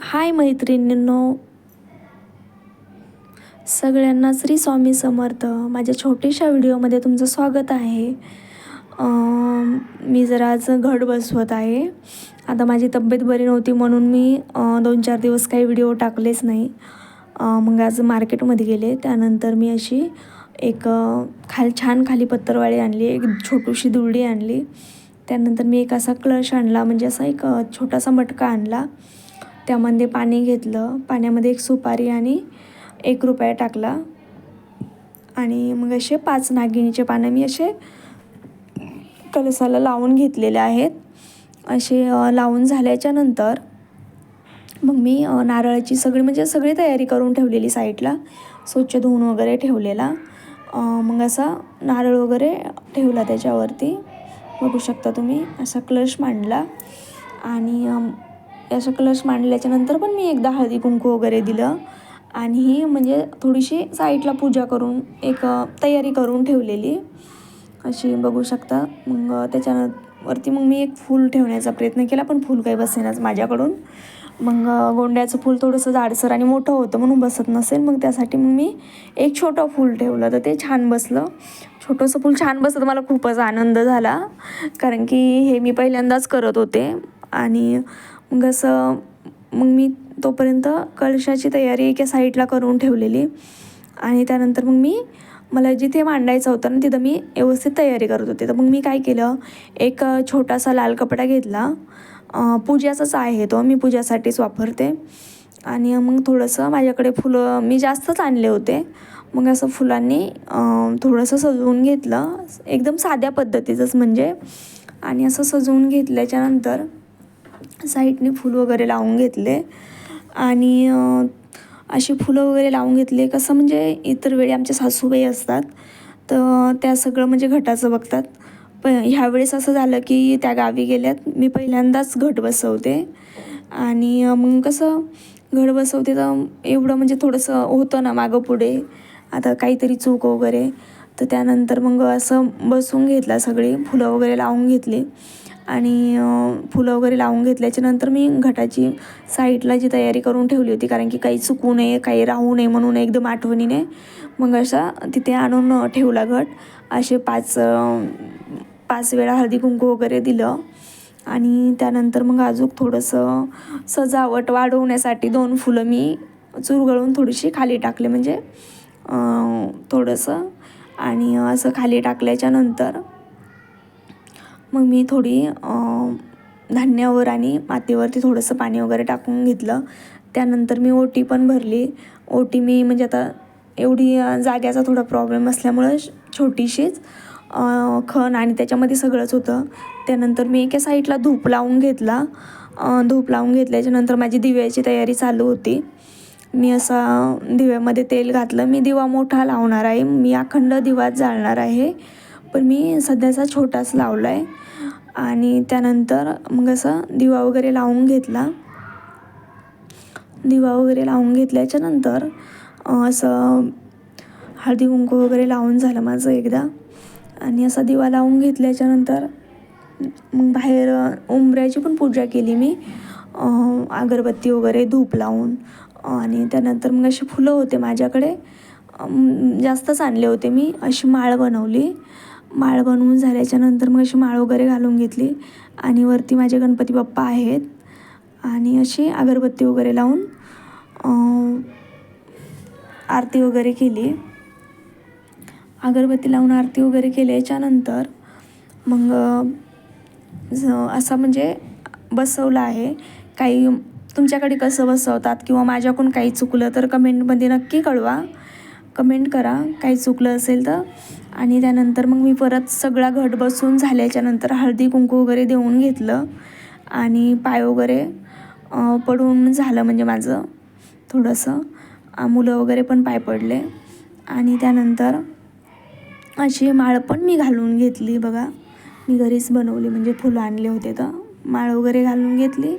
हाय मैत्रिणींनो. सगळ्यांना श्री स्वामी समर्थ. माझ्या छोट्याशा व्हिडिओमध्ये तुमचं स्वागत आहे. मी जरा आज घट बसवत आहे. आता माझी तब्येत बरी नव्हती म्हणून मी दोन चार दिवस काही व्हिडिओ टाकलेच नाही. मग आज मार्केटमध्ये गेले. त्यानंतर मी अशी एक खाल छान खाली पत्तरवाळी आणली एक छोटीशी दुरडी आणली. त्यानंतर मी एक असा क्लश आणला म्हणजे असा एक छोटासा मटका आणला. त्यामध्ये पाणी घेतलं. पाण्यामध्ये एक सुपारी आणि एक रुपया टाकला. आणि मग असे पाच नागिणीचे पानं मी असे कलसाला लावून घेतलेले आहेत. असे लावून झाल्याच्यानंतर मग मी नारळाची सगळी म्हणजे सगळी तयारी करून ठेवलेली साईडला. स्वच्छ धुवून वगैरे ठेवलेला. मग असा नारळ वगैरे ठेवला त्याच्यावरती. बघू शकता तुम्ही असा क्लश मांडला. आणि अम, कलर्स कलश पण मी एकदा हळदी कुंकू वगैरे दिलं. आणि ही म्हणजे थोडीशी साईडला पूजा करून एक तयारी करून ठेवलेली. अशी बघू शकता. मग त्याच्यावरती मग मी एक फूल ठेवण्याचा प्रयत्न केला पण फूल काही बसेनाच माझ्याकडून. मग गोंड्याचं फूल थोडंसं जाडसर आणि मोठं होतं म्हणून बसत नसेल. मग त्यासाठी मग मी एक छोटं फूल ठेवलं. तर ते छान बसलं. छोटंसं फूल छान बसलं. मला खूपच आनंद झाला. कारण की हे मी पहिल्यांदाच करत होते. आणि मग असं मग मी तोपर्यंत कळशाची तयारी एका साईडला करून ठेवलेली. आणि त्यानंतर मग मी मला जिथे मांडायचं होतं ना तिथं मी व्यवस्थित तयारी करत होते. तर मग मी काय केलं एक छोटासा लाल कपडा घेतला. पूजाचाच आहे तो मी पूजासाठीच वापरते. आणि मग थोडंसं माझ्याकडे फुलं मी जास्तच आणले होते. मग असं फुलांनी थोडंसं सजवून घेतलं. एकदम साध्या पद्धतीचंच म्हणजे. आणि असं सजवून घेतल्याच्यानंतर साईडने फूल वगैरे लावून घेतले. आणि अशी फुलं वगैरे लावून घेतले. कसं म्हणजे इतर वेळी आमच्या सासूबाई असतात तर त्या सगळं म्हणजे घटाचं बघतात. पण ह्यावेळेस असं झालं की त्या गावी गेल्यात. मी पहिल्यांदाच घट बसवते. आणि मग कसं घट बसवते तर एवढं म्हणजे थोडंसं होतं ना मागं पुढे. आता काहीतरी चूक वगैरे. तर त्यानंतर मग असं बसून घेतला सगळी फुलं वगैरे लावून घेतली. आणि फुलं वगैरे लावून घेतल्याच्यानंतर मी घटाची साईडला जी तयारी करून ठेवली होती कारण की काही चुकू नये काही राहू नये म्हणून एकदम आठवणीने मग असा तिथे आणून ठेवला घट. असे पाच पाच वेळा हळदी कुंकू वगैरे दिलं आणि त्यानंतर मग अजून थोडंसं सजावट वाढवण्यासाठी दोन फुलं मी चुरगळून थोडीशी खाली टाकले म्हणजे थोडंसं आणि असं खाली टाकल्याच्यानंतर मग मी थोडी धान्यावर आणि मातीवरती थोडंसं पाणी वगैरे टाकून घेतलं. त्यानंतर मी ओटी पण भरली. ओटी मी म्हणजे आता एवढी जाग्याचा थोडा प्रॉब्लेम असल्यामुळं छोटीशीच खण आणि त्याच्यामध्ये सगळंच होतं. त्यानंतर मी एका साईडला धूप लावून घेतला. धूप लावून घेतल्याच्यानंतर माझी दिव्याची तयारी चालू होती. मी असा दिव्यामध्ये तेल घातलं. मी दिवा मोठा लावणार आहे. मी अखंड दिवा जाळणार आहे. पण मी सध्याचा छोटाच लावला आहे आणि त्यानंतर मग असं दिवा वगैरे लावून घेतला. दिवा वगैरे लावून घेतल्याच्यानंतर असं हळदी कुंकू वगैरे लावून झालं माझं एकदा. आणि असा दिवा लावून घेतल्याच्यानंतर मग बाहेर उंबऱ्याची पण पूजा केली मी. अगरबत्ती वगैरे धूप लावून. आणि त्यानंतर मग अशी फुलं होते माझ्याकडे. जास्तच आणले होते मी. अशी माळ बनवली. माळ बनवून झाल्याच्यानंतर मग अशी माळ वगैरे घालून घेतली. आणि वरती माझे गणपती बाप्पा आहेत. आणि अशी अगरबत्ती वगैरे लावून आरती वगैरे केली. अगरबत्ती लावून आरती वगैरे केल्याच्यानंतर मग ज- असा म्हणजे बसवलं आहे. काही तुमच्याकडे कसं बसवतात किंवा माझ्याकडून काही चुकलं तर कमेंटमध्ये नक्की कळवा. कमेंट करा काही चुकलं असेल तर. आणि त्यानंतर मग मी परत सगळा घट बसून झाल्याच्यानंतर हळदी कुंकू वगैरे देऊन घेतलं. आणि पाय वगैरे पडून झालं म्हणजे माझं थोडंसं. मुलं वगैरे पण पाय पडले. आणि त्यानंतर अशी माळ पण मी घालून घेतली बघा. मी घरीच बनवली म्हणजे फुलं आणले होते तर. माळ वगैरे घालून घेतली.